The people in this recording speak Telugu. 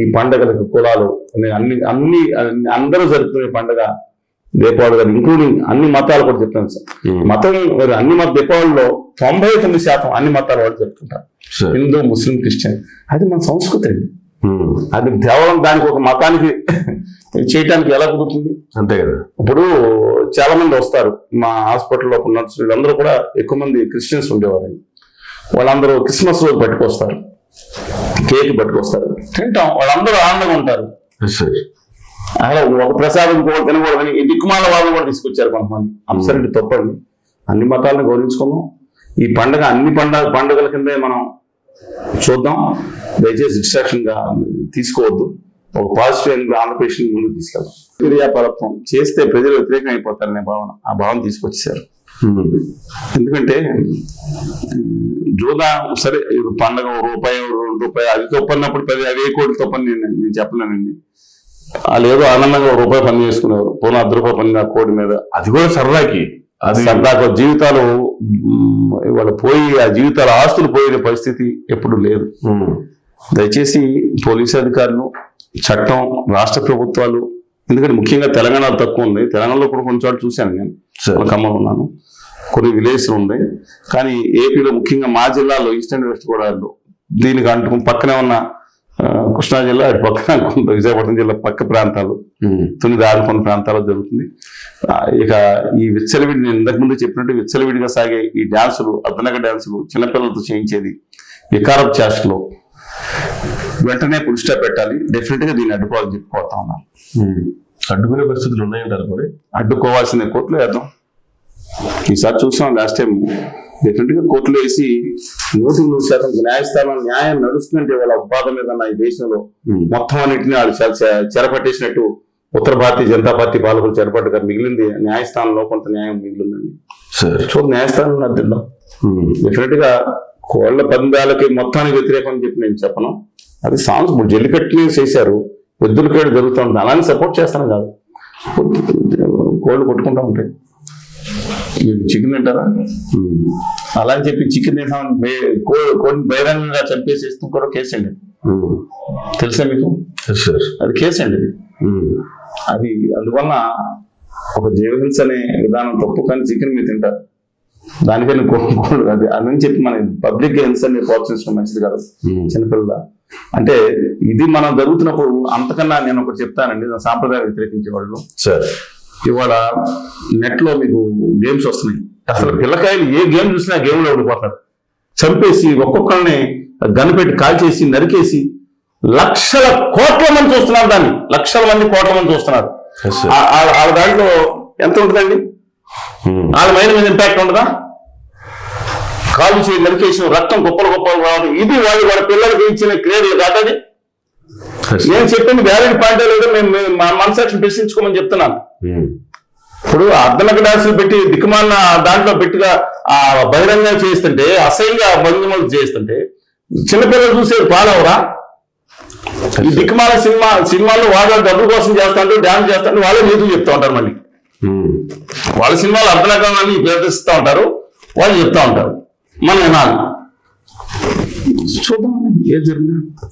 ఈ పండగలకు కులాలు అన్ని అన్ని అందరూ జరుపుకునే పండగ దీపావళి గారు ఇంక్లూడింగ్ అన్ని మతాలు కూడా చెప్తాను సార్. ఉమ్. మతం అన్ని మత దీపావళిలో తొంభై తొమ్మిది శాతం అన్ని మతాల వాళ్ళు జరుపుకుంటారు. Hindu Muslim Christian. అది మన సంస్కృతి అండి. ఉమ్. అది కేవలం దానికి ఒక మతానికి చేయటానికి ఎలా కుదురుతుంది? అంతే కదా. ఇప్పుడు చాలా మంది వస్తారు. మా హాస్పిటల్లో ఉన్న నర్సులు వీళ్ళందరూ కూడా ఎక్కువ మంది క్రిస్టియన్స్ ఉండేవారు వాళ్ళందరూ క్రిస్మస్ రోజు పట్టుకొస్తారు. కేక్ పట్టుకొస్తారు. తింటాం వాళ్ళందరూ ఆనందంగా ఉంటారు. అలా ఒక ప్రసాదం కూడా తినకూడదని దిక్కుమాల వాళ్ళని కూడా తీసుకొచ్చారు కొంతమంది. అప్సరెంట్ తప్పండి అన్ని మతాలను గౌరవించుకుందాం. ఈ పండుగ అన్ని పండుగ పండుగల కిందే మనం చూద్దాం. దయచేసి డిస్ట్రాక్షన్గా తీసుకోవద్దు. ఒక పాజిటివ్ ఆంధ్రప్రదేశ్ ముందుకు తీసుకెళ్దాం. క్రియాపరత్వం చేస్తే ప్రజలు వ్యతిరేకం అయిపోతారనే భావన ఆ భావన తీసుకొచ్చేసారు ఉమ్. ఎందుకంటే జూదా సరే ఇది పండగ రూపాయి రెండు రూపాయి అది తప్పన్నప్పుడు పది అవి కోటి తప్పని నేను నేను చెప్పలేనండి. వాళ్ళు ఏదో ఆనందంగా ఒక రూపాయి పని చేసుకునేవారు పోనీ అర్ధ రూపాయి పని ఆ కోడి మీద. అది కూడా సరదాకి. అది సరదాగా జీవితాలు ఇవాళ పోయి ఆ జీవితాల ఆస్తులు పోయే పరిస్థితి ఎప్పుడు లేదు. దయచేసి పోలీసు అధికారులు చట్టం రాష్ట్ర ప్రభుత్వాలు ఎందుకంటే ముఖ్యంగా తెలంగాణలో తక్కువ ఉంది. తెలంగాణలో కూడా కొన్ని చోట్ల చూశాను నేను. ఖమ్మంలో ఉన్నాను. కొన్ని విలేజ్లు ఉంది కానీ ఏపీలో ముఖ్యంగా మా జిల్లాలో ఈస్టర్న్ వెస్ట్ గోదావరిలో దీనికి అంటుకు పక్కనే ఉన్న కృష్ణా జిల్లా అటు పక్కన కొంత విశాఖపట్నం జిల్లా పక్క ప్రాంతాలు. తుని దారి కొన్ని ప్రాంతాల్లో జరుగుతుంది. ఇక ఈ విచ్చలవిడి నేను ఇంతకు ముందు చెప్పినట్టు విచ్చలవిడిగా సాగే ఈ డ్యాన్సులు అర్ధనగ డ్యాన్సులు చిన్నపిల్లలతో చేయించేది వికారప్ చాష్లో వెంటనే పుల్ స్టాప్ పెట్టాలి. డెఫినెట్గా దీన్ని అడ్డుకోవాలని చెప్పి కోరుతా ఉన్నాను. అడ్డుకునే పరిస్థితులు ఉన్నాయంటారు మరి? అడ్డుకోవాల్సిన కోర్టులో వేద్దాం. ఈసారి చూసాం లాస్ట్ టైం డెఫినెట్గా కోర్టులో వేసి నూటికి నూరు శాతం న్యాయస్థానం న్యాయం నడుస్తుందంటే వాళ్ళ బాధ మీద ఈ దేశంలో ఉమ్. మొత్తం అన్నింటినీ వాళ్ళు చెరపట్టేసినట్టు ఉత్తర భారతీయ జనతా పార్టీ పాలకులు చెరపట్టగా మిగిలింది న్యాయస్థానంలో కొంత న్యాయం మిగిలిందండి. సరే. చూడు న్యాయస్థానం అర్థం ఉమ్. డెఫినెట్గా కోళ్ళ పందాలకి మొత్తానికి వ్యతిరేకం అని చెప్పి నేను చెప్పను. అది సాంగ్స్ ఇప్పుడు జల్లికట్టుని చేశారు. ఎద్దుల కేడు జరుగుతుంది. అలానే సపోర్ట్ చేస్తాను కాదు. కోళ్ళు కొట్టుకుంటా ఉంటాయి. మీరు చికెన్ తింటారా. అలా అని చెప్పి చికెన్ తింటాం. కోడిని బహిరంగంగా చంపేసేస్తూ కూడా కేసు అండి. తెలుసా మీకు? అది కేసు అండి. అది అందువల్ల ఒక జీవహింస అనే విధానం తప్పు కానీ చికెన్ మీరు తింటారు. దానికని కోరుకోడు అది అని చెప్పి మన పబ్లిక్ హింసని ప్రోత్సహించడం మంచిది కాదు. ఉమ్. చిన్నపిల్లల. అంటే ఇది మనం జరుగుతున్నప్పుడు అంతకన్నా నేను ఒకటి చెప్తానండి. సాంప్రదాయం వ్యతిరేకించే వాళ్ళు సరే. ఇవాళ నెట్లో మీకు గేమ్స్ వస్తున్నాయి. అసలు పిల్లకాయలు ఏ గేమ్ చూసినా గేమ్లో ఓడిపోతారు చంపేసి ఒక్కొక్కరిని గన్ పెట్టి కాల్చేసి నరికేసి లక్షల కోట్ల మంది చూస్తున్నారు దాన్ని. లక్షల మంది కోట్ల మంది చూస్తున్నారు. ఆ దాంట్లో ఎంత ఉంటుందండి? ఉమ్. వాళ్ళ మైండ్ మీద ఇంపాక్ట్ ఉండదా కాలు చేయి నరికేసిన రక్తం గొప్పలు గొప్పలు రావడం. ఇది వాళ్ళు వాళ్ళ పిల్లలకి ఇచ్చిన క్రీడలు సార్. నేను చెప్పింది వ్యాలిడ్ పాయింట్ లేదో. మేము మేము మా మనసాక్షిని ప్రశ్నించుకోమని చెప్తున్నాను. ఉమ్. ఇప్పుడు అర్ధనక డాన్సులు పెట్టి దిక్కుమాలిన దాంట్లో పెట్టిగా ఆ బహిరంగ చేస్తుంటే అసహ్యంగా భంగిమలు చేస్తుంటే చిన్నపిల్లలు చూసే పాలవరా? ఈ దిక్కుమాల సినిమా సినిమాల్లో వాళ్ళు డబ్బుల కోసం చేస్తాంటారు డ్యాన్స్ చేస్తాంటే వాళ్ళే నీతులు చెప్తా ఉంటారు మళ్ళీ. ఉమ్. వాళ్ళ సినిమాలు అర్ధనకాన్ని ప్రదర్శిస్తూ ఉంటారు వాళ్ళు చెప్తా ఉంటారు. మనం వినాలి. చూద్దాం. ఏం జరిగినా